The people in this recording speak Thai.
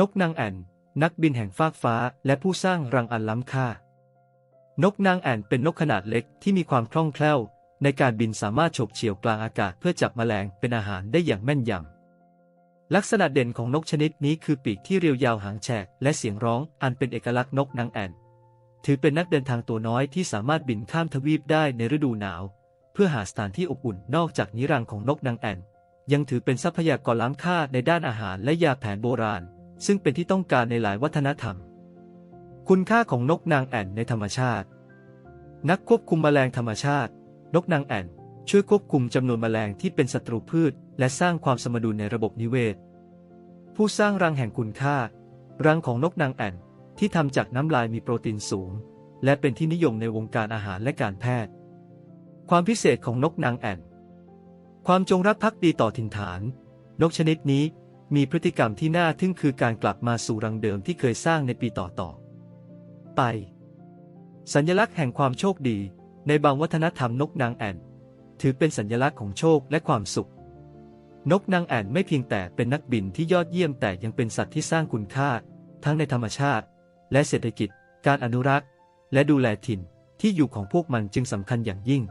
นกนางแอ่น นักบินแห่งฟากฟ้า และผู้สร้างรังอันล้ำค่า นกนางแอ่นเป็นนกขนาดเล็กที่มีความคล่องแคล่ว ในการบินสามารถฉกเฉี่ยวกลางอากาศเพื่อจับแมลงเป็นอาหารได้อย่างแม่นยำ ลักษณะเด่นของนกชนิดนี้คือปีกที่เรียวยาวหางแฉกและเสียงร้องอันเป็นเอกลักษณ์นกนางแอ่น ถือเป็นนักเดินทางตัวน้อยที่สามารถบินข้ามทวีปได้ในฤดูหนาว เพื่อหาสถานที่อบอุ่นนอกจากนิรังของนกนางแอ่นยังถือเป็นทรัพยากรล้ำค่าในด้านอาหารและยาแผนโบราณ ซึ่งเป็นที่ต้องการในหลายวัฒนธรรม คุณค่าของนกนางแอ่นในธรรมชาติ นักควบคุมแมลงธรรมชาติ นกนางแอ่น ช่วยควบคุมจำนวนแมลงที่เป็นศัตรูพืช และสร้างความสมดุลในระบบนิเวศ ผู้สร้างรังแห่งคุณค่า รังของนกนางแอ่นที่ทำจากน้ำลายมีโปรตีนสูง และเป็นที่นิยมในวงการอาหารและการแพทย์ ความพิเศษของนกนางแอ่น ความจงรักภักดีต่อถิ่นฐาน นกชนิดนี้ มีพฤติกรรมที่น่าทึ่งคือการกลับมาสู่รังเดิมที่เคยสร้างในปีต่อๆ ไป สัญลักษณ์แห่งความโชคดี ในบางวัฒนธรรมนกนางแอ่น ถือเป็นสัญลักษณ์ของโชคและความสุข นกนางแอ่นไม่เพียงแต่เป็นนักบินที่ยอดเยี่ยมแต่ยังเป็นสัตว์ที่สร้างคุณค่า ทั้งในธรรมชาติ และเศรษฐกิจ การอนุรักษ์ และดูแลถิ่นที่อยู่ของพวกมันจึงสำคัญอย่างยิ่ง